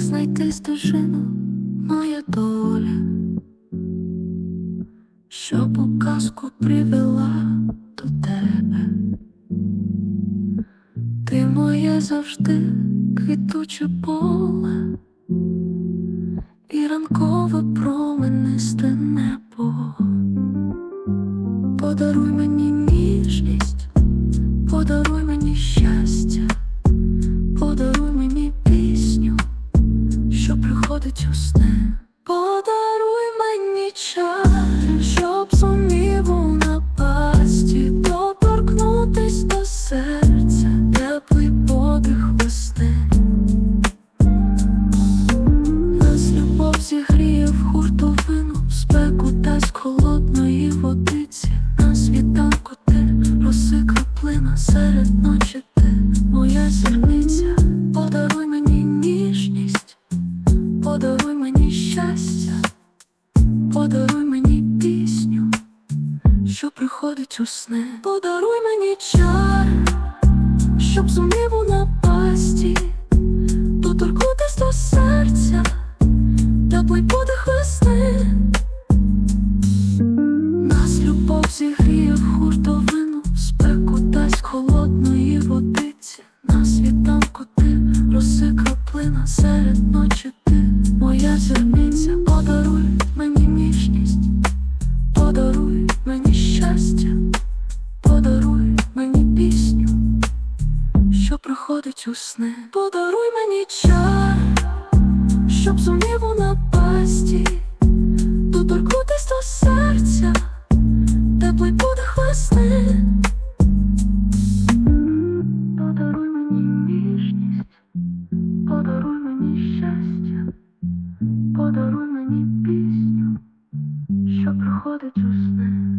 стежину моя доля, що по казку привела до тебе. Ти моє завжди квітуче поле і ранкове променисте небо. Подаруй мені ніжність, подаруй мені щастя, Подаруй мені чар, щоб суміву напасті, доторкнутись до серця, теплий подих весни. Нас любов зігріє в спеку дасть холодної водиці. На світанку ти роси краплина серед ночі ти моя зірниця. Подаруй мені ніжність, подаруй що приходить у сни. Подаруй мені чар, щоб зумів у напасті доторкнутись до серця, теплий подих весни. Нас любов зігріє в хуртовину, в спеку дасть холодної водиці. На світанку ти роси краплина серед ночі у сни. Подаруй мені чар, щоб зумів у напасті, доторкнутись до серця, теплий подих весни. Подаруй мені ніжність, подаруй мені щастя, подаруй мені пісню, що приходить у сни.